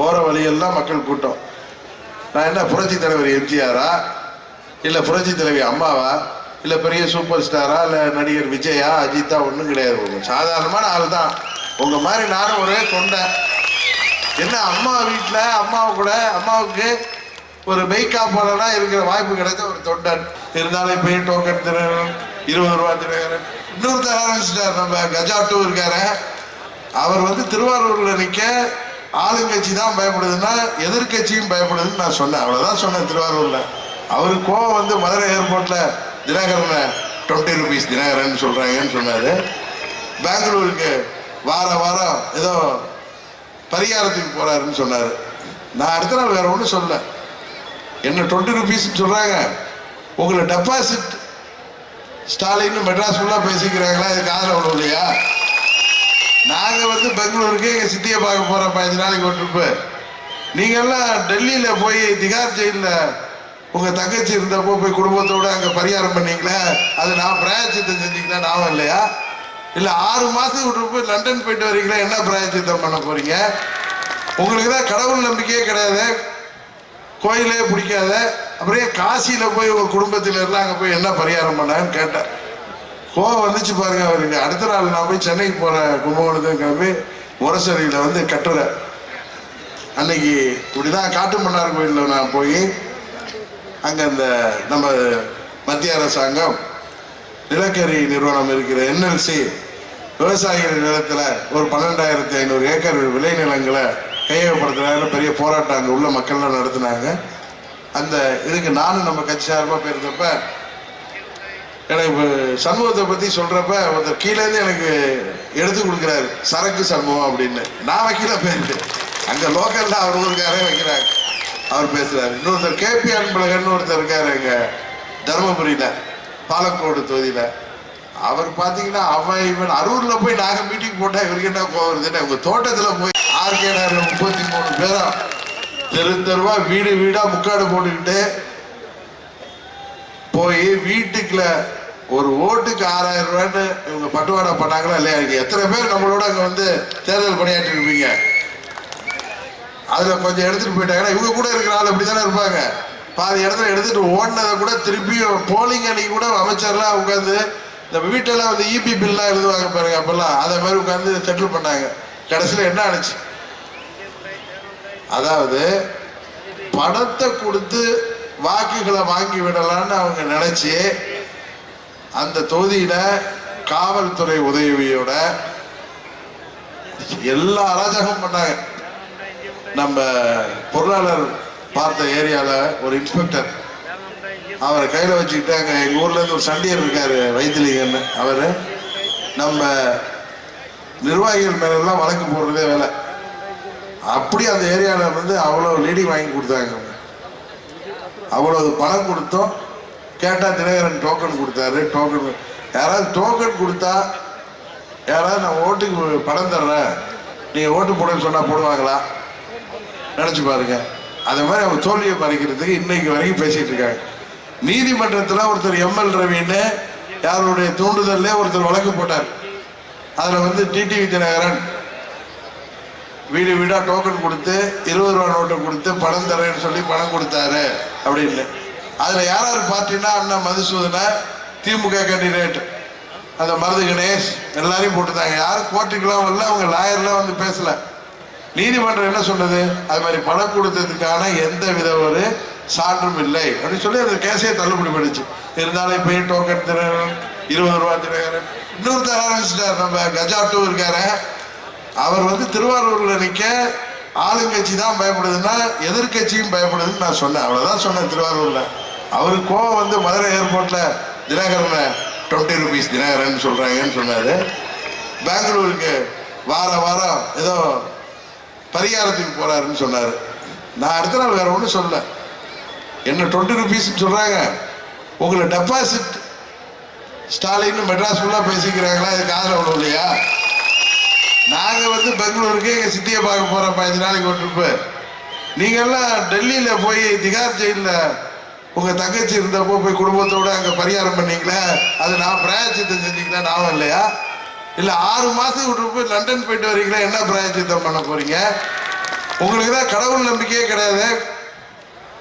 போகிற வழியெல்லாம் மக்கள் கூட்டம். நான் என்ன புரட்சி தலைவர் எம்ஜிஆரா? இல்லை புரட்சி தலைவி அம்மாவா? இல்லை பெரிய சூப்பர் ஸ்டாரா? இல்லை நடிகர் விஜயா? அஜித்தா ஒன்றும் கிடையாது. ஒரு சாதாரணமான ஆள் தான் உங்கள் மாதிரி நானும் ஒரே தொண்டை. என்ன அம்மா வீட்டில் அம்மாவை கூட அம்மாவுக்கு ஒரு மெய்காப்பாளனா இருக்கிற வாய்ப்பு கிடைச்ச ஒரு தொண்டன். இருந்தாலும் இப்போ டோக்கன் தினகரன் இருபது ரூபா தினகரன்? இன்னொருத்தர் ஆரம்பிச்சிட்டார் நம்ம கஜா டூ இருக்காரு. அவர் வந்து திருவாரூரில் நிற்க ஆளுங்கட்சி தான் பயப்படுதுன்னா எதிர்க்கட்சியும் பயப்படுதுன்னு நான் சொன்னேன். அவ்வளோதான் சொன்னேன் திருவாரூரில். அவரு கோவம் வந்து மதுரை ஏர்போர்ட்டில் தினகரனை டுவெண்ட்டி ருபீஸ் தினகரன் சொல்கிறாங்கன்னு சொன்னார். பெங்களூருக்கு வார வாரம் ஏதோ பரிகாரத்துக்கு போகிறாருன்னு சொன்னார். நான் அடுத்த நாள் வேறு ஒன்றும் சொல்ல என்ன டுவெண்ட்டி ருபீஸ்னு சொல்கிறாங்க உங்களை டெபாசிட் ஸ்டாலின் மெட்ராஸ் ஃபுல்லாக பேசிக்கிறாங்களா? இது காதில் விழும் இல்லையா? நாங்கள் வந்து பெங்களூருக்கு எங்கள் சித்தியை பார்க்க போகிறோம் பதினஞ்சு நாளைக்கு ஒரு ட்ரிப்பு நீங்கள்லாம் டெல்லியில் போய் திகார் ஜெயிலில் உங்கள் தங்கச்சி இருந்தப்போ போய் குடும்பத்தோட அங்கே பரிகாரம் பண்ணீங்களே? அது நான் பிராயச்சித்தம் செஞ்சீங்களா ஞாபகம் இல்லையா? இல்லை ஆறு மாதத்துக்கு ட்ரிப்பு லண்டன் போயிட்டு வரீங்களா? என்ன பிராயச்சித்தம் பண்ண போகிறீங்க உங்களுக்கு தான் கடவுள் நம்பிக்கையே கிடையாது. கோயிலே பிடிக்காத. அப்படியே காசியில் போய் உங்கள் குடும்பத்தினர்லாம் அங்கே போய் என்ன பரிகாரம் பண்ணான்னு கேட்டேன். கோவம் வந்துச்சு பாருங்க அவருக்கு. அடுத்த நாள் நான் போய் சென்னைக்கு போகிறேன் கும்பகோணத்துக்கு கிளம்பி முரசரியில் வந்து கட்டுற அன்னைக்கு இப்படிதான் காட்டு மன்னார் கோயிலில் நான் போய் அங்கே அந்த நம்ம மத்திய அரசாங்கம் நிலக்கரி நிறுவனம் இருக்கிற என்எல்சி விவசாயிகள் நிலத்தில் ஒரு பன்னெண்டாயிரத்தி ஐநூறு ஏக்கர் விளைநிலங்களை கையகப்படுத்துறாங்கன்னு பெரிய போராட்டம் அங்கே உள்ள மக்கள்லாம் நடத்துனாங்க. அந்த இதுக்கு நானும் நம்ம கட்சி சார்பாக போயிருந்தப்ப எனக்கு சண்முகத்தை பற்றி சொல்கிறப்ப ஒருத்தர் கீழேருந்து எனக்கு எடுத்து கொடுக்குறாரு. சரக்கு சண்முகம் அப்படின்னு. நான் வைக்கல பேருந்து. அங்கே லோக்கலில் அவர் ஊருக்காரே வைக்கிறாங்க அவர் பேசுறாரு. இன்னொருத்தர் கேபி அன்பழகன் ஒருத்தர் இருக்காரு எங்க தருமபுரியில பாலக்கோடு தொகுதியில. அவர் பாத்தீங்கன்னா அவன் இவன் அரூர்ல போய் நாங்கள் மீட்டிங் போட்டா இவருக்கு என்ன போகிறதுன்னு வருதுன்னு உங்க தோட்டத்துல போய் ஆர்கே முப்பத்தி மூணு பேரும் தெரு தெருவா வீடு வீடா முக்காடு போட்டுக்கிட்டு போய் வீட்டுக்குள்ள ஒரு ஓட்டுக்கு ஆறாயிரம் ரூபான்னு இவங்க பட்டுவாடா பண்ணாங்களா இல்லையா? இருக்கு எத்தனை பேர் நம்மளோட அங்கே வந்து தேர்தல் பணியாற்றி இருப்பீங்க? அதில் கொஞ்சம் எடுத்துகிட்டு போயிட்டாங்கன்னா இவங்க கூட இருக்கிற ஆள் இப்படி தானே இருப்பாங்க. பாதி இடத்துல எடுத்துட்டு ஓடினதை கூட திருப்பியும் போலிங் அன்னைக்கு கூட அமைச்சர்லாம் உட்காந்து இந்த வீட்டெல்லாம் வந்து இபி பில்லாம் எழுதுவாங்க பாருங்க அப்பெல்லாம். அதை மாதிரி உட்காந்து செட்டில் பண்ணாங்க. கடைசியில் என்ன ஆனிச்சு? அதாவது பணத்தை கொடுத்து வாக்குகளை வாங்கி விடலான்னு அவங்க நினைச்சு அந்த தொகுதியில் காவல்துறை உதவியோட எல்லா அராஜகம் பண்ணாங்க. நம்ம பொருளாளர் பார்த்த ஏரியாவில் ஒரு இன்ஸ்பெக்டர் அவரை கையில் வச்சுக்கிட்டாங்க. எங்கள் ஊர்லேருந்து ஒரு சண்டியர் இருக்கார் வைத்திலிங்கன்னு. அவர் நம்ம நிர்வாகிகள் மேலெல்லாம் வழக்கு போடுறதே வேலை. அப்படி அந்த ஏரியாவில் வந்து அவ்வளோ லீடிங் வாங்கி கொடுத்தாங்க. அவங்க. பணம் கொடுத்தோம். கேட்டால் தினகரன் டோக்கன் கொடுத்தாரு டோக்கன் யாராவது டோக்கன் கொடுத்தா யாராவது நான் ஓட்டுக்கு பணம் தர்றேன். நீங்கள் ஓட்டு போடுன்னு சொன்னால் போடுவாங்களா? நினச்சி பாருங்க. அது மாதிரி அவங்க தோல்வியை மறைக்கிறதுக்கு இன்னைக்கு வரைக்கும் பேசிகிட்டு இருக்காங்க. நீதிமன்றத்தில் ஒருத்தர் எம்எல் ரவின்னு யாருடைய தூண்டுதல்ல ஒருத்தர் வழக்கு போட்டார். அதில் வந்து டிடிவி தினகரன் வீடு வீடாக டோக்கன் கொடுத்து இருபது ரூபா நோட்டை கொடுத்து பணம் தரேன்னு சொல்லி பணம் கொடுத்தாரு அப்படின்னு. அதுல யார் யார் பார்ட்டினா அண்ணன் மதுசூதன திமுக கேண்டிடேட் அந்த மருது கணேஷ் எல்லாரையும் போட்டுட்டாங்க யாரும் கோர்ட்டுக்கெல்லாம் வரல அவங்க லாயர்லாம் வந்து பேசல. நீதிமன்றம் என்ன சொன்னது? அது மாதிரி பணம் கொடுத்ததுக்கான எந்த வித ஒரு சான்றும் இல்லை. அப்படின்னு சொல்லி அந்த கேஸே தள்ளுபடி பண்ணிச்சு. இருந்தாலும் இப்போ டோக்கன் தினகரன் இருபது ரூபா தினகரன் இன்னொரு ஆரம்பிச்சிட்டார். நம்ம கஜா டூ இருக்காரு. அவர் வந்து திருவாரூர்ல நிற்க ஆளுங்கட்சி தான் பயப்படுதுன்னா எதிர்க்கட்சியும் பயப்படுதுன்னு நான் சொன்னேன். அவ்வளோதான் சொன்னேன் திருவாரூர்ல. அவரு கோவம் வந்து மதுரை ஏர்போர்ட்டில் தினகரனை டுவெண்ட்டி ருபீஸ் தினகரன் சொல்கிறாங்கன்னு சொன்னார். பெங்களூருக்கு வார வாரம் ஏதோ பரிகாரத்துக்கு போகிறாருன்னு சொன்னார். நான் அடுத்த நாள் வேறு ஒன்றும் சொல்லலை. என்ன டுவெண்ட்டி ருபீஸ்ன்னு சொல்கிறாங்க உங்களை டெபாசிட் ஸ்டாலின் மெட்ராஸ் ஃபுல்லாக பேசிக்கிறாங்களா? இது காதில் அவ்வளோ இல்லையா? நாங்கள் வந்து பெங்களூருக்கு எங்கள் சித்தியை பார்க்க போகிறோம் பதினஞ்சு நாளைக்கு ஒரு ட்ரிப்பு நீங்கெல்லாம் டெல்லியில் போய் திகார் ஜெயிலில் உங்க தங்கச்சி இருந்தப்போ போய் குடும்பத்தோட அங்க பரிகாரம் பண்ணீங்களே? அது நான் பிராயச்சித்தம் செஞ்சீங்களா ஞாபகம் இல்லையா? இல்ல ஆறு மாதத்துக்கு விட்டு போய் லண்டன் போயிட்டு வரீங்களா என்ன பிராயச்சித்தம் பண்ண போறீங்க? உங்களுக்கு தான் கடவுள் நம்பிக்கையே கிடையாது.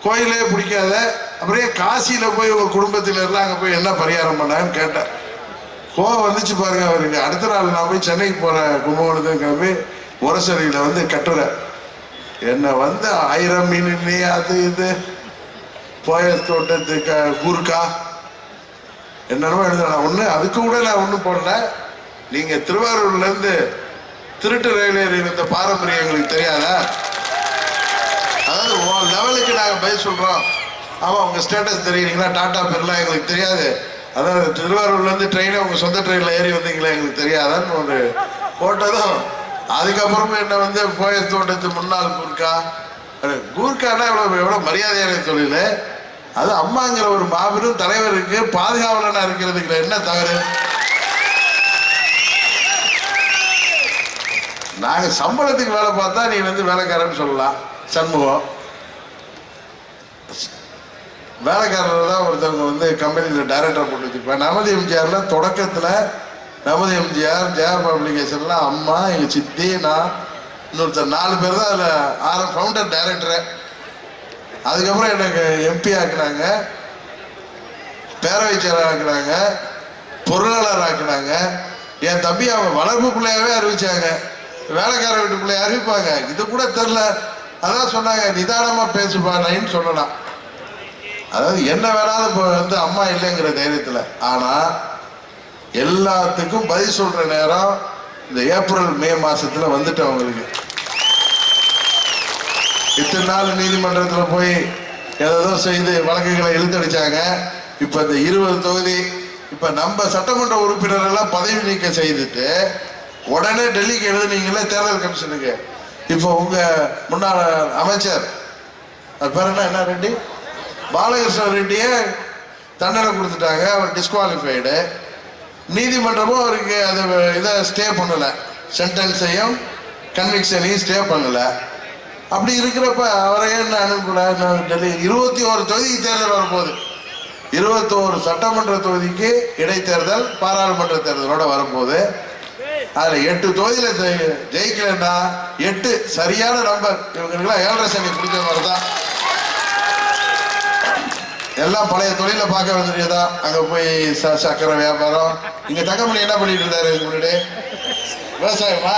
கோயிலே பிடிக்காத. அப்படியே காசியில போய் உங்க குடும்பத்தில் எல்லாம் அங்க போய் என்ன பரிகாரம் பண்ணான்னு கேட்டேன். கோவம் வந்துச்சு பாருங்க அவருக்கு. அடுத்த நாள் நான் போய் சென்னைக்கு போறேன் கும்பகோணத்துக்கு கிளம்பி முரசரியில வந்து கட்டுறேன். என்னை வந்து ஆயிரம் மீன் நீ அது இது? போய தோட்டத்துக்கு கூர்க்கா என்னென்னமோ எழுதுறேன் ஒன்று அதுக்கு கூட நான் ஒன்றும் போடல. நீங்கள் திருவாரூர்லேருந்து திருட்டு ரயில் ஏறி இருந்த பாரம்பரியம் எங்களுக்கு தெரியாதா? அதாவது உன் லெவலுக்கு நாங்கள் பதில் சொல்கிறோம் ஆமாம் உங்கள் ஸ்டேட்டஸ் தெரியுறீங்களா? டாட்டா பிர்லா எங்களுக்கு தெரியாது. அதாவது திருவாரூர்லேருந்து ட்ரெயினை உங்கள் சொந்த ட்ரெயினில் ஏறி வந்தீங்களா எங்களுக்கு தெரியாதான்னு ஒரு போட்டதும் அதுக்கப்புறமா என்ன வந்து போய தோட்டத்து முன்னாள் கூர்க்கா கூர்க்கானா எவ்வளோ எவ்வளோ மரியாதையான தொழில். அது அம்மாங்கிற ஒரு மாபெரும் தலைவருக்கு பாதுகாவலனா இருக்கிறதுக்கு என்ன தவறு? நாங்க சம்பளத்துக்கு வேலை பார்த்தா நீ வந்து வேலைக்காரன்னு சொல்லலாம். சண்முகம். வேலைக்காரர் தான் ஒருத்தவங்க வந்து கம்பெனியில் டைரக்டர் போட்டு வச்சுருப்பேன் நமது எம்ஜிஆரில் தொடக்கத்தில் நமது எம்ஜிஆர் ஜெயா பப்ளிகேஷன்லாம் அம்மா எங்கள் சித்தி நான் இன்னொருத்தர் நாலு பேர் தான் அதில் ஆறு ஃபவுண்டர் டைரக்டரை அதுக்கப்புறம் எனக்கு எம்பி ஆக்கினாங்க. பேரவை செயலர் ஆக்குனாங்க. பொருளாளர் ஆக்கினாங்க. என் தம்பி அவன் வளர்ப்பு பிள்ளையாவே அறிவிச்சாங்க. வேலைக்கார வீட்டு பிள்ளைய அறிவிப்பாங்க. இது கூட தெரில அதான் சொன்னாங்க நிதானமா பேசுப்பா நைன்னு சொல்லலாம். அதாவது என்ன வேணாலும் இப்போ வந்து அம்மா இல்லைங்கிற தைரியத்தில். ஆனால் எல்லாத்துக்கும் பதில் சொல்கிற நேரம் இந்த ஏப்ரல் மே மாதத்தில் வந்துட்டு அவங்களுக்கு. இத்தனை நாள் நீதிமன்றத்தில் போய் ஏதோ செய்து வழக்குகளை இழுத்தடிச்சாங்க. இப்போ இந்த இருபது தொகுதி இப்போ நம்ம சட்டமன்ற உறுப்பினர் எல்லாம் பதவி நீக்கம் செய்துட்டு உடனே டெல்லிக்கு எழுதுனீங்களே தேர்தல் கமிஷனுக்கு. இப்போ உங்க முன்னாள் அமைச்சர் அது பேர் என்ன என்ன ரெட்டி? பாலகிருஷ்ண ரெட்டியே தண்டனை கொடுத்துட்டாங்க அவர் டிஸ்குவாலிஃபைடு நீதிமன்றமும் அவருக்கு அதை இதை ஸ்டே பண்ணலை. சென்டென்ஸையும் கன்விக்ஷனையும் ஸ்டே பண்ணலை. அப்படி இருக்கிறப்ப அவரை என்ன அனுப்பக்கூடாது டெல்லி இருபத்தி ஒரு தொகுதிக்கு தேர்தல் வரும்போது இருபத்தோரு சட்டமன்ற தொகுதிக்கு இடைத்தேர்தல் பாராளுமன்ற தேர்தலோட வரும்போது அதில் எட்டு தொகுதியில் ஜெயி- ஜெயிக்கலைன்னா எட்டு சரியான நம்பர் இவங்களுக்குலாம் ஏழரை சனி பிடிச்ச மாதிரி தான். எல்லாம் பழைய தொழில பார்க்க வந்துருக்கதா அங்கே போய் ச- சக்கரை வியாபாரம். இங்கே தங்கமணி என்ன பண்ணிட்டு இருந்தாரு முன்னாடி? விவசாயமா?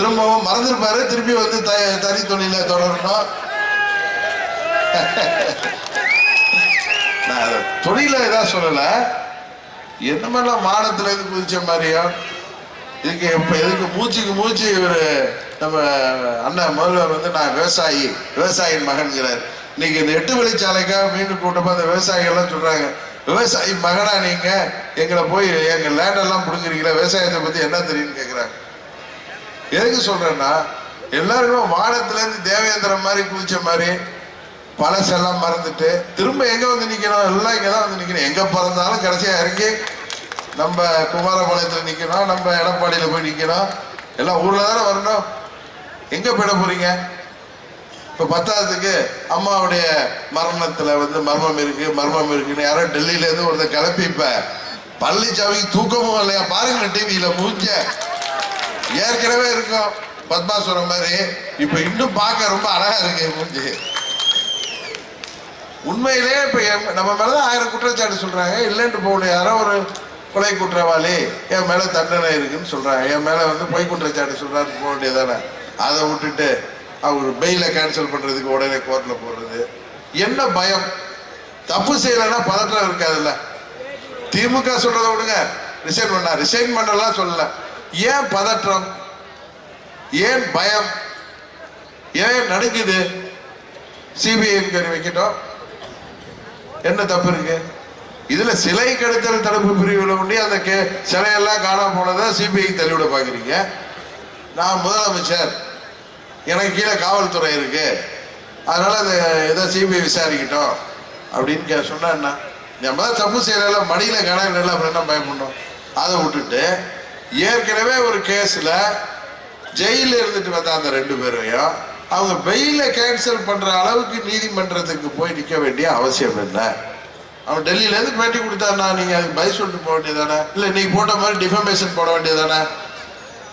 திரும்பவும் மறந்துருப்பாரு. திருப்பி வந்து த- தறி தொழில தொடரணும். நான் தொழில இதா சொல்லல. என்ன மாதிரிலாம் மானத்துல இருந்து குதிச்ச மாதிரியா? இதுக்கு இப்ப எதுக்கு மூச்சுக்கு மூச்சு இவர் நம்ம அண்ணன் முதல்வர் வந்து நான் விவசாயி விவசாயின் மகன்கிறார். இன்னைக்கு இந்த எட்டு வழிச்சாலைக்காக மீண்டும் கூட்டமா அந்த விவசாயிகள் எல்லாம் சொல்றாங்க விவசாயி மகனா நீங்க? எங்களை போய் எங்க லேண்ட் எல்லாம் புடுங்குறீங்களா? விவசாயத்தை பத்தி என்ன தெரியும்னு கேக்குறாங்க. எதுக்கு சொல்றேன்னா எல்லாருக்கும் வானத்துலேருந்து தேவேந்திரம் மாதிரி குளிச்ச மாதிரி பழசெல்லாம் மறந்துட்டு திரும்ப எங்க வந்து நிற்கணும் எல்லாம் இங்கே தான் வந்து நிற்கணும் எங்கே பிறந்தாலும் கடைசியாக இறங்கி நம்ம குமாரபாளையத்தில் நிற்கணும் நம்ம எடப்பாடியில் போய் நிற்கணும் எல்லாம் ஊரில் தானே வரணும். எங்கே போயிட போகிறீங்க இப்போ பத்தாவதுக்கு அம்மாவுடைய மரணத்தில் வந்து மர்மம் இருக்குது மர்மம் இருக்குன்னு யாரோ டெல்லியிலேருந்து ஒருத்தர் கிளப்பி இப்போ பழனிசாமிக்கு தூக்கமும் இல்லையா? பாருங்க டிவியில் மூஞ்ச. ஏற்கனவே இருக்கும். பத்மாசுரம் மாதிரி. இப்ப இன்னும் பார்க்க ரொம்ப அழகா இருக்கு மூஞ்சி. உண்மையிலே இப்ப நம்ம மேலதான் ஆயிரம் குற்றச்சாட்டு சொல்றாங்க. இல்லைன்ட்டு போகல. யாரோ ஒரு கொலை குற்றவாளி என் மேல தண்டனை இருக்குன்னு சொல்றாங்க. என் மேல வந்து பொய் குற்றச்சாட்டு சொல்றாரு போக வேண்டியதானே அதை விட்டுட்டு அவர் பெயில கேன்சல் பண்றதுக்கு உடனே கோர்ட்ல போடுறது என்ன பயம்? தப்பு செய்யலைன்னா பதற்றம் இருக்காதுல்ல. திமுக சொல்றதை விடுங்க. ரிசைன் பண்ணா ரிசைன் பண்ணலாம் சொல்லலை. ஏன் பதற்றம்? ஏன் பயம்? ஏன் நடுங்குது? சிபிஐ என்கொயரி வைக்கட்டும். என்ன தப்பு இருக்கு? இதுல சிலை கெடுத்தல் தடுப்பு பிரிவுல ஒண்டி அந்த கே சிலையெல்லாம் காணாம போனதை சிபிஐ தள்ளிவிட பாக்குறீங்க நான் முதலமைச்சர். எனக்கு கீழே காவல்துறை இருக்கு. அதனால அந்த இதை சிபிஐ விசாரிக்கட்டும். அப்படின்னு கே- சொன்னா என்ன? நம்ம தப்பு செய்யல மடியில கணக்கு இல்லை அப்புறம் என்ன பயப்படணும்? அதை விட்டுட்டு ஏற்கனவே ஒரு கேஸில் ஜெயிலில் இருந்துட்டு வந்த அந்த ரெண்டு பேரையும் அவங்க பெயில கேன்சல் பண்ணுற அளவுக்கு நீதிமன்றத்துக்கு போய் நிற்க வேண்டிய அவசியம் என்ன? அவன் டெல்லியிலேருந்து பேட்டி கொடுத்தாருனா நீங்கள் அதுக்கு பதில் சொல்லிட்டு போக வேண்டியதானே? இல்லை நீங்கள் போட்ட மாதிரி டிஃபமேஷன் போட வேண்டியதானே?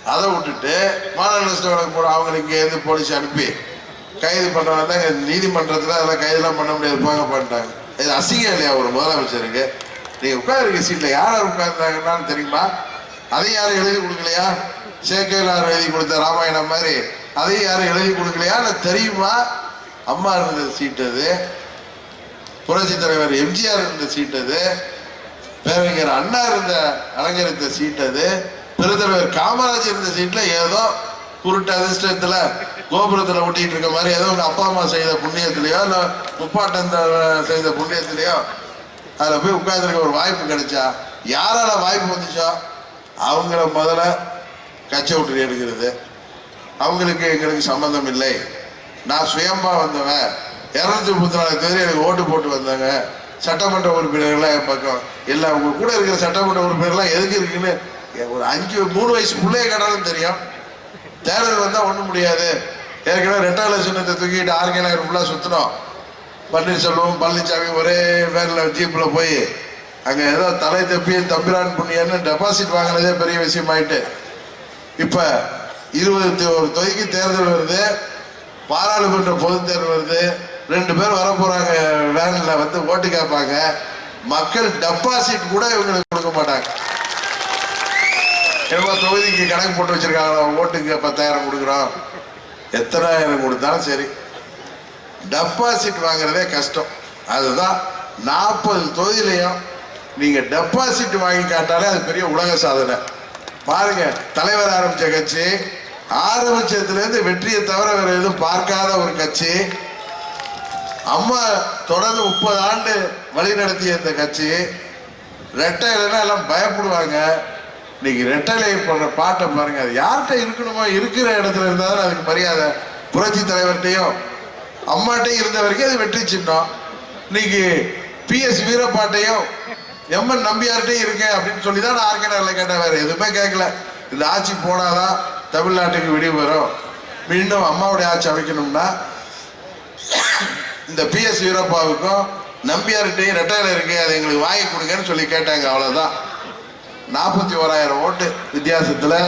அதை விட்டுட்டு மாநில வழக்கு போட அவங்களுக்கு இருந்து போலீஸ் அனுப்பி கைது பண்ணுறாங்க நீதிமன்றத்தில் அதெல்லாம் கைதெல்லாம் பண்ண முடியாது போக பண்ணிட்டாங்க இது அசிங்கம் இல்லையா ஒரு முதலமைச்சருக்கு? நீங்கள் உட்காந்துருக்க சீட்டில் யார் யார் தெரியுமா? அதையும் யாரும் எழுதி கொடுக்கலையா? சேக்கையிலார் எழுதி கொடுத்த ராமாயணம் மாதிரி. அதையும் யாரும் எழுதி கொடுக்கலையா? தெரியுமா? அம்மா இருந்த சீட்டு அது. புரட்சி தலைவர் எம்ஜிஆர் இருந்த சீட்டு அது. பேரறிஞர் அண்ணா இருந்த அலங்கரித்த சீட் அது. பெருந்தலைவர் காமராஜர் இருந்த சீட்டில் ஏதோ குருட்டு அதிர்ஷ்டத்தில் கோபுரத்தில் ஒட்டிகிட்டு இருக்க மாதிரி ஏதோ உங்கள் அப்பா அம்மா செய்த புண்ணியத்திலையோ இல்லை முப்பாட்டம் செய்த புண்ணியத்திலையோ அதில் போய் உட்காந்துருக்க ஒரு வாய்ப்பு கிடைச்சா யாரால வாய்ப்பு வந்துச்சோ? அவங்கள முதல்ல கச்சை விட்டு எடுக்கிறது. அவங்களுக்கு எங்களுக்கு சம்பந்தம் இல்லை. நான் சுயம்பா வந்தவன். இரநூத்தி முப்பத்தி நாலு தேதி எனக்கு ஓட்டு போட்டு வந்தாங்க. சட்டமன்ற உறுப்பினர்கள்லாம் என் பக்கம். இல்லை அவங்க கூட இருக்கிற சட்டமன்ற உறுப்பினர்லாம் எதுக்கு இருக்குன்னு ஒரு அஞ்சு மூணு வயசு பிள்ளைய கடலும் தெரியும். தேர்தல் வந்தால் ஒன்றும் முடியாது. ஏற்கனவே ரெட்டால சின்னத்தை தூக்கிட்டு ஆர்கே நகர் ஃபுல்லாக சுற்றினோம் பன்னீர்செல்வம் பழனிசாமி ஒரே வேனில் ஜீப்பில் போய் அங்கே ஏதோ தலை தப்பி தம்பிரான் புண்ணியன்னு டெபாசிட் வாங்கினதே பெரிய விஷயமாயிட்டு. இப்போ இருபத்தி ஒரு தொகைக்கு தேர்தல் வருது பாராளுமன்ற பொது தேர்தல் வருது ரெண்டு பேர் வரப்போகிறாங்க வேனில் வேன்ல வந்து ஓட்டு கேட்பாங்க மக்கள் டெபாசிட் கூட இவங்களுக்கு கொடுக்க மாட்டாங்க. என்னமோ தொகுதிக்கு கணக்கு போட்டு வச்சிருக்காங்க ஓட்டுக்கு பத்தாயிரம் கொடுக்குறோம். எத்தனாயிரம் கொடுத்தாலும் சரி. டெபாசிட் வாங்குறதே கஷ்டம். அதுதான் நாற்பது தொகுதியிலையும் நீங்க டெபாசிட் வாங்கி காட்டாலே அது பெரிய உலக சாதனை. பாருங்க தலைவர் ஆரம்பிச்ச கட்சி ஆரம்பிச்சதுல இருந்து வெற்றியை தவிர வேற எதுவும் பார்க்காத ஒரு கட்சி. அம்மா தொடர்ந்து முப்பது ஆண்டு வழி நடத்திய இந்த கட்சி. ரெட்டையிலனா எல்லாம் பயப்படுவாங்க. இன்னைக்கு ரெட்டலை போடுற பாட்டை பாருங்க. அது யார்கிட்ட இருக்கணுமோ இருக்கிற இடத்துல இருந்தாலும் அதுக்கு மரியாதை. புரட்சி தலைவர்கிட்டையும் அம்மாட்டையும் இருந்த வரைக்கும் அது வெற்றி சின்னம். இன்னைக்கு பிஎஸ் வீரப்பாட்டையும் எம்என் நம்பியார்கிட்டே இருக்கேன் அப்படின்னு சொல்லி தான் நான் ஆர்கனைசரில் கேட்டேன். வேற எதுவுமே கேட்கல. இந்த ஆட்சி போனாதான் தமிழ்நாட்டுக்கு விடிவு வரும். மீண்டும் அம்மாவுடைய ஆட்சி அமைக்கணும்னா இந்த பிஎஸ் வீரப்பாவுக்கும் நம்பியார்கிட்டையும் ரெட்டையில இருக்கே அது எங்களுக்கு வாங்கி கொடுங்கன்னு சொல்லி கேட்டாங்க அவ்வளோதான் நாற்பத்தி ஓராயிரம் ஓட்டு வித்தியாசத்தில்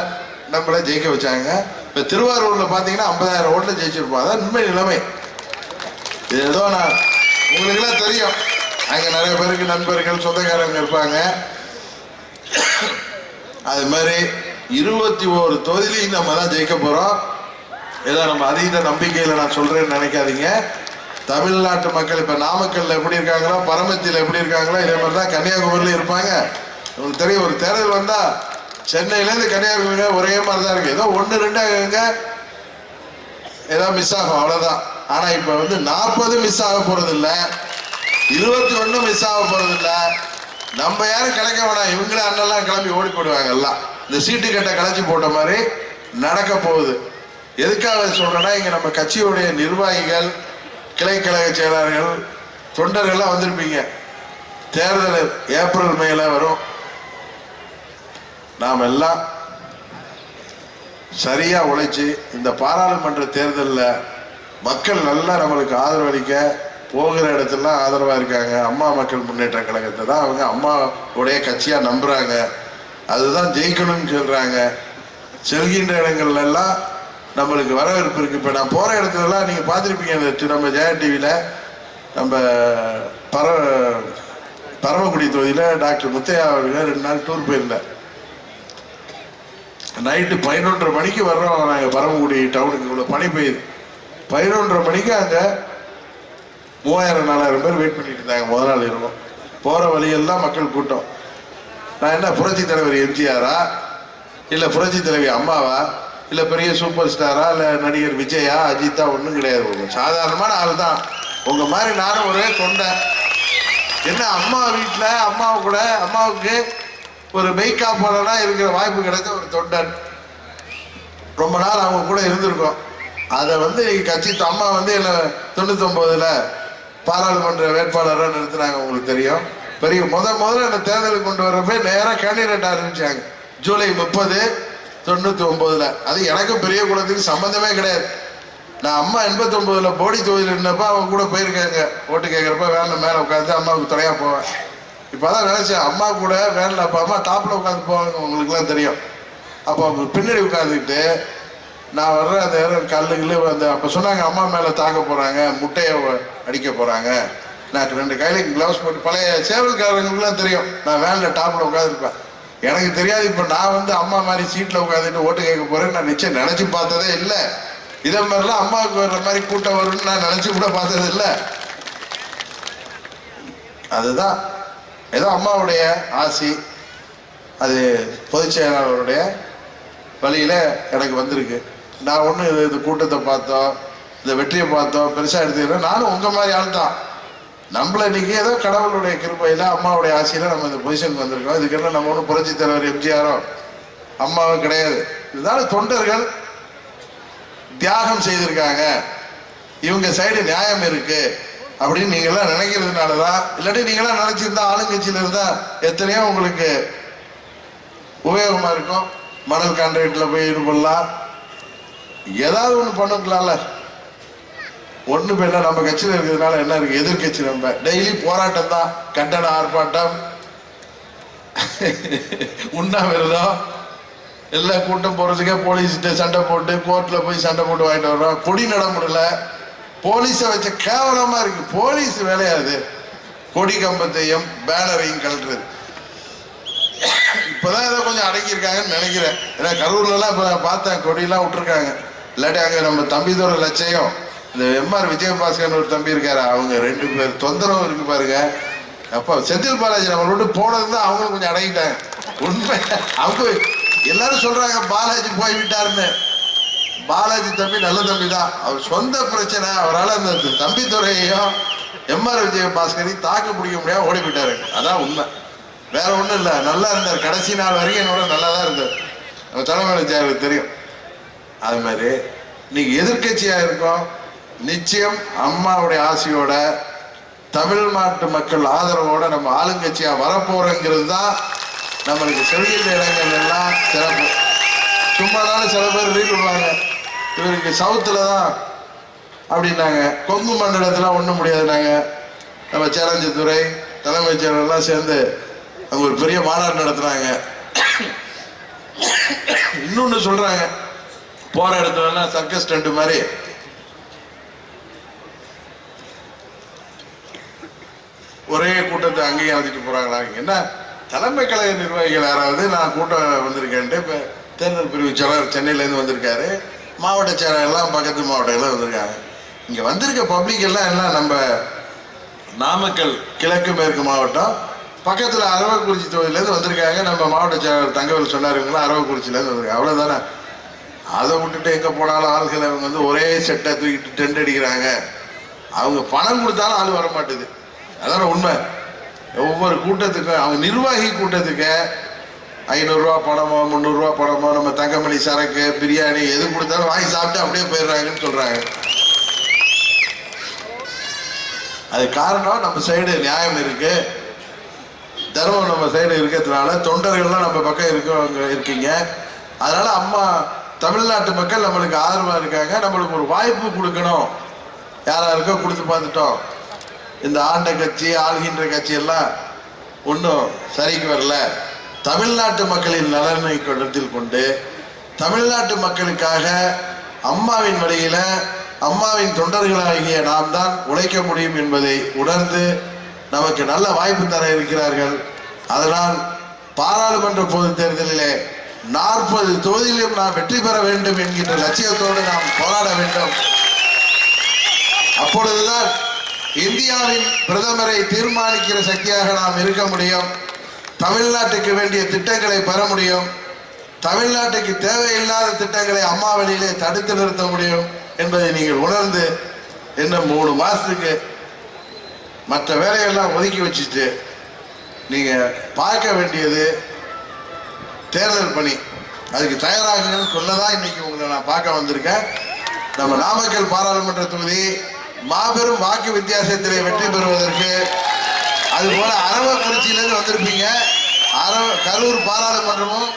நம்மளை ஜெயிக்க வச்சாங்க. இப்போ திருவாரூரில் பார்த்தீங்கன்னா ஐம்பதாயிரம் ஓட்டில் ஜெயிச்சிருப்பாங்க அதான் உண்மை நிலைமை. இது ஏதோ நான் உங்களுக்கெல்லாம் தெரியும். அங்கே நிறைய பேருக்கு நண்பர்கள் சொந்தக்காரங்க இருப்பாங்க. அது மாதிரி இருபத்தி ஓரு தொகுதியிலையும் நம்ம தான் ஜெயிக்க போகிறோம் ஏதோ நம்ம அதீத நம்பிக்கையில் நான் சொல்கிறேன்னு நினைக்காதீங்க. தமிழ்நாட்டு மக்கள் இப்போ நாமக்கல்ல எப்படி இருக்காங்களோ பரமத்தியில் எப்படி இருக்காங்களோ இதே மாதிரி தான் கன்னியாகுமரியில் இருப்பாங்க. உங்களுக்கு தெரியும் ஒரு தேர்தல் வந்தால் சென்னையிலேருந்து கன்னியாகுமரி ஒரே மாதிரி தான் இருக்குது ஏதோ ஒன்று ரெண்டு அங்க ஏதோ மிஸ் ஆகும் அவ்வளோதான் ஆனால் இப்போ வந்து நாற்பது மிஸ் ஆக போறது இருபத்தி ஒன்றும் மிஸ் ஆக போறது இல்லை நம்ம யாரும் கிடைக்க வேணாம். இவங்களே அண்ணெல்லாம் கிளம்பி ஓடி போடுவாங்க எல்லாம். இந்த சீட்டு கட்டை கலைச்சி போட்ட மாதிரி நடக்க போகுது. எதுக்காக சொல்றேன்னா இங்க நம்ம கட்சியுடைய நிர்வாகிகள் கிளை கழக செயலாளர்கள் தொண்டர்கள்லாம் வந்திருப்பீங்க. தேர்தல் ஏப்ரல் மேல வரும். நாம் எல்லாம் சரியா உழைச்சி இந்த பாராளுமன்ற தேர்தலில் மக்கள் நல்லா நம்மளுக்கு ஆதரவளிக்க போகிற இடத்துலலாம் ஆதரவாக இருக்காங்க. அம்மா மக்கள் முன்னேற்ற கழகத்தை தான் அவங்க அம்மாவுடைய கட்சியாக நம்புகிறாங்க அதுதான் ஜெயிக்கணும்னு சொல்கிறாங்க செல்கின்ற இடங்கள்லாம் நம்மளுக்கு வரவேற்பு இருக்குது இப்போ நான் போகிற இடத்துலலாம் நீங்கள் பார்த்துருப்பீங்க பார்த்திருப்பீங்க நம்ம ஜெயா டிவியில் நம்ம பர பரமக்குடி தொகுதியில் டாக்டர் முத்தையா அவர்கள் ரெண்டு நாள் டூர் போயிருந்தேன் நைட்டு பதினொன்றரை மணிக்கு வர்றோம் நாங்கள் பரமக்குடி டவுனுக்கு. இவ்வளோ பனி பெய்யுது. பதினொன்றரை மணிக்கு அங்கே மூவாயிரம் நாலாயிரம் பேர் வெயிட் பண்ணிட்டு இருந்தாங்க முதல் நாள் இருக்கும் போகிற வழியெல்லாம் மக்கள் கூட்டம். நான் என்ன புரட்சி தலைவர் எம்ஜிஆரா? இல்லை புரட்சி தலைவி அம்மாவா? இல்லை பெரிய சூப்பர் ஸ்டாரா இல்லை நடிகர் விஜயா? அஜித்தா? ஒன்றும் கிடையாது. ஒரு சாதாரணமான ஆள் தான். உங்கள் மாதிரி நானும் ஒரே தொண்டை. என்ன அம்மா வீட்டில் அம்மாவு கூட அம்மாவுக்கு ஒரு மெய்காப்பாளனா இருக்கிற வாய்ப்பு கிடைச்ச ஒரு தொண்டன். ரொம்ப நாள் அவங்க கூட இருந்திருக்கோம். அதை வந்து கட்சி அம்மா வந்து என்ன தொண்ணூத்தொம்போதில் பாராளுமன்ற வேட்பாளராக நிறுத்தினாங்க உங்களுக்கு தெரியும். பெரிய முத முதல்ல என்ன தேர்தலுக்கு கொண்டு வரப்ப நேராக கேண்டிடேட் ஆரம்பிச்சாங்க ஜூலை முப்பது தொண்ணூற்றி ஒம்போதில் அது எனக்கும் பெரிய குளத்துக்கு சம்மந்தமே கிடையாது. நான் அம்மா எண்பத்தி போடி தொகுதியில் இருந்தப்ப அவங்க கூட போயிருக்காங்க. ஓட்டு கேட்குறப்ப வேன்ல மேலே உட்காந்து அம்மாவுக்கு துணையாக போவேன். இப்போதான் நினச்சேன் அம்மா கூட வேன்ல அப்பா அம்மா டாப்பில் உட்காந்து போவாங்க உங்களுக்குலாம் தெரியும். அப்போ அவங்க பின்னாடி உட்காந்துக்கிட்டு நான் வர்ற அந்த நேரம் கல்லு கில்லு அந்த அப்போ சொன்னாங்க அம்மா மேலே தாக்க போகிறாங்க முட்டையை அடிக்க போகிறாங்க நான் ரெண்டு கையிலையும் க்ளவுஸ் போட்டு பழைய சேவல்காரங்களுக்குலாம் தெரியும். நான் வேனில் டாப்பில் உட்காந்துருப்பேன் எனக்கு தெரியாது இப்போ நான் வந்து அம்மா மாதிரி சீட்டில் உட்காந்துட்டு ஓட்டு கேட்க போகிறேன்னு நான் நிச்சயம் நினச்சி பார்த்ததே இல்லை. இதே மாதிரிலாம் அம்மாவுக்கு வர்ற மாதிரி கூட்டம் வரும்னு நான் நினச்சி கூட பார்த்தது இல்லை. அதுதான். ஏதோ அம்மாவுடைய ஆசி. அது பொதுச் செயலாளருடைய வழியில் எனக்கு வந்திருக்கு. நான் ஒன்றும் இது இந்த கூட்டத்தை பார்த்தோம் இந்த வெற்றியை பார்த்தோம் பெருசாக எடுத்துக்கிறேன் நானும் உங்கள் மாதிரி ஆள் தான் நம்மள இன்றைக்கி ஏதோ கடவுளுடைய கிருப்பையில் அம்மாவுடைய ஆசையில் நம்ம இந்த பொசிஷனுக்கு வந்திருக்கோம். இதுக்கு என்ன நம்ம ஒன்றும் புரட்சி தலைவர் எம்ஜிஆரோ அம்மாவும் கிடையாது. இருந்தாலும் தொண்டர்கள் தியாகம் செய்திருக்காங்க. இவங்க சைடு நியாயம் இருக்கு அப்படின்னு நீங்கள்லாம் நினைக்கிறதுனால தான் இல்லாட்டி நீங்களாம் நினைச்சிருந்தா ஆளுங்கட்சியில இருந்தால் எத்தனையோ உங்களுக்கு உபயோகமாக இருக்கும். மணல் கான்ட்ராக்டில் போய் ஈடுபடலாம் ஏதாவது ஒன்று பண்ணிக்கலாம்ல இப்போ என்ன நம்ம கட்சியில் இருக்கிறதுனால என்ன இருக்குது எதிர்கட்சி நம்ம. டெய்லி போராட்டம் தான். கண்டன ஆர்ப்பாட்டம். உண்ணாவிரதம் எல்லா கூட்டம் போகிறதுக்கே போலீஸ்கிட்ட சண்டை போட்டு கோர்ட்டில் போய் சண்டை போட்டு வாங்கிட்டு வர்றோம். கொடி நட முடியல போலீஸை வச்ச கேவலமாக இருக்குது போலீஸ் வேலையாது கொடி கம்பத்தையும் பேனரையும் கழட்டுறது. இப்போதான் ஏதோ கொஞ்சம் அடங்கியிருக்காங்கன்னு நினைக்கிறேன். ஏன்னா கரூர்லலாம் இப்போ பார்த்தேன் கொடியெல்லாம் விட்டுருக்காங்க. இல்லாட்டி அங்கே நம்ம தம்பிதோட லட்சியம். இந்த எம்ஆர் விஜயபாஸ்கர்னு ஒரு தம்பி இருக்காரு அவங்க ரெண்டு பேர் தொந்தரவு இருக்கு பாருங்க. அப்போ செந்தில் பாலாஜி நம்மளை விட்டு போனது தான் அவங்களும் கொஞ்சம் அடங்கிட்டாங்க. உண்மை. அவங்க எல்லாரும் சொல்றாங்க பாலாஜி போய்விட்டாருன்னு. பாலாஜி தம்பி நல்ல தம்பி தான். அவர் சொந்த பிரச்சனை அவரால் அந்த தம்பி துறையையும் எம்ஆர் விஜயபாஸ்கரையும் தாக்கு பிடிக்க முடியாம ஓடி போயிட்டாரு. அதான் உண்மை. வேற ஒன்றும் இல்லை. நல்லா இருந்தார். கடைசி நாள் வரைக்கும் என்னோட நல்லா தான் இருந்தார். நம்ம தலைமையில தெரியும். அது மாதிரி இன்னைக்கு எதிர்கட்சியாக இருக்கோம். நிச்சயம் அம்மாவுடைய ஆசையோட தமிழ்நாட்டு மக்கள் ஆதரவோட நம்ம ஆளுங்கட்சியாக வரப்போறோங்கிறது தான் நம்மளுக்கு செல்கின்ற இடங்கள் எல்லாம் சிறப்பு. சும்மா தானே சில பேர் ரீல் விடுவாங்க. இவருக்கு சவுத்தில் தான் அப்படின்னாங்க. கொங்கு மண்டலத்தில் ஒன்றும் முடியாதுனாங்க நம்ம சேலஞ்சுத்துறை தலைமைச் செயலர்லாம் சேர்ந்து அவங்க ஒரு பெரிய மாநாடு நடத்துனாங்க இன்னொன்று சொல்கிறாங்க போற இடத்துல எல்லாம் சர்க்கஸ் டென்ட் மாதிரி. ஒரே கூட்டத்தை அங்கேயும் அழைச்சிட்டு போறாங்களா? என்ன? தலைமை கழக நிர்வாகிகள் யாராவது? நான் கூட்டம் வந்திருக்கேன்ட்டு இப்போ தேர்தல் பிரிவு செயலர் சென்னையிலேருந்து வந்திருக்காரு. மாவட்ட செயலர் எல்லாம் பக்கத்து மாவட்டங்கள்லாம் வந்திருக்காங்க. இங்கே வந்திருக்க பப்ளிக் எல்லாம் என்ன? நம்ம நாமக்கல் கிழக்கு மேற்கு மாவட்டம். பக்கத்தில் அரவக்குறிச்சி தொகுதியிலேருந்து வந்திருக்காங்க. நம்ம மாவட்ட செயலர் தங்கவேல் சொன்னார் இவங்களாம் அரவக்குறிச்சியிலேருந்து வந்திருக்காங்க. அவ்வளோதானே அதை விட்டுட்டு எங்கே போனாலும் ஆள்கள் அவங்க வந்து ஒரே செட்டை தூக்கிட்டு டென்ட் அடிக்கிறாங்க. அவங்க பணம் கொடுத்தாலும் ஆள் வர மாட்டுது அதான் உண்மை. ஒவ்வொரு கூட்டத்துக்கும் அவங்க நிர்வாகி கூட்டத்துக்கு ஐநூறுரூவா பணமோ முந்நூறுரூவா பணமோ நம்ம தங்கமணி சரக்கு பிரியாணி எது கொடுத்தாலும் வாங்கி சாப்பிட்டு அப்படியே போயிடுறாங்கன்னு சொல்கிறாங்க அது காரணம் நம்ம சைடு நியாயம் இருக்கு. தர்மம் நம்ம சைடு இருக்கிறதுனால தொண்டர்கள்லாம் நம்ம பக்கம் இருக்கவங்க இருக்கீங்க. அதனால அம்மா தமிழ்நாட்டு மக்கள் நம்மளுக்கு ஆதரவாக இருக்காங்க. நம்மளுக்கு ஒரு வாய்ப்பு கொடுக்கணும். யாராக இருக்கோ கொடுத்து பார்த்துட்டோம். இந்த ஆண்ட கட்சி ஆள்கின்ற கட்சி எல்லாம் ஒன்றும் சரிக்கு வரல. தமிழ்நாட்டு மக்களின் நலனை கருத்தில் கொண்டு தமிழ்நாட்டு மக்களுக்காக அம்மாவின் வழியில் அம்மாவின் தொண்டர்களாகிய நாம் தான் உழைக்க முடியும் என்பதை உணர்ந்து நமக்கு நல்ல வாய்ப்பு தர இருக்கிறார்கள். அதனால் பாராளுமன்ற பொது தேர்தலிலே நாற்பது தொகுதியிலும் நாம் வெற்றி பெற வேண்டும் என்கின்ற லட்சியத்தோடு நாம் போராட வேண்டும். அப்பொழுதுதான் இந்தியாவின் பிரதமரை தீர்மானிக்கிற சக்தியாக நாம் இருக்க முடியும். தமிழ்நாட்டுக்கு வேண்டிய திட்டங்களை பெற முடியும். தமிழ்நாட்டுக்கு தேவையில்லாத திட்டங்களை அம்மா வழியிலே தடுத்து நிறுத்த முடியும் என்பதை நீங்கள் உணர்ந்து இன்னும் மூணு மாதத்துக்கு மற்ற வேலையெல்லாம் ஒதுக்கி வச்சுட்டு நீங்கள் பார்க்க வேண்டியது தேர்தல் பணி. அதுக்கு தயாராகுங்கன்னு சொல்லதான் இன்னைக்கு உங்களை நான் பார்க்க வந்திருக்கேன். நம்ம நாமக்கல் பாராளுமன்ற தொகுதி மாபெரும் வாக்கு வித்தியாசத்திலே வெற்றி பெறுவதற்கு அதுபோல அரவக்குறிச்சியிலேருந்து வந்திருப்பீங்க. அரவ கரூர் பாராளுமன்றமும்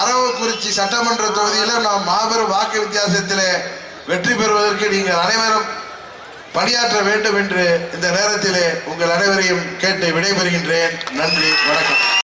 அரவக்குறிச்சி சட்டமன்ற தொகுதியில நாம் மாபெரும் வாக்கு வித்தியாசத்திலே வெற்றி பெறுவதற்கு நீங்கள் அனைவரும் பணியாற்ற வேண்டும் என்று இந்த நேரத்திலே உங்கள் அனைவரையும் கேட்டு விடைபெறுகின்றேன். நன்றி வணக்கம்.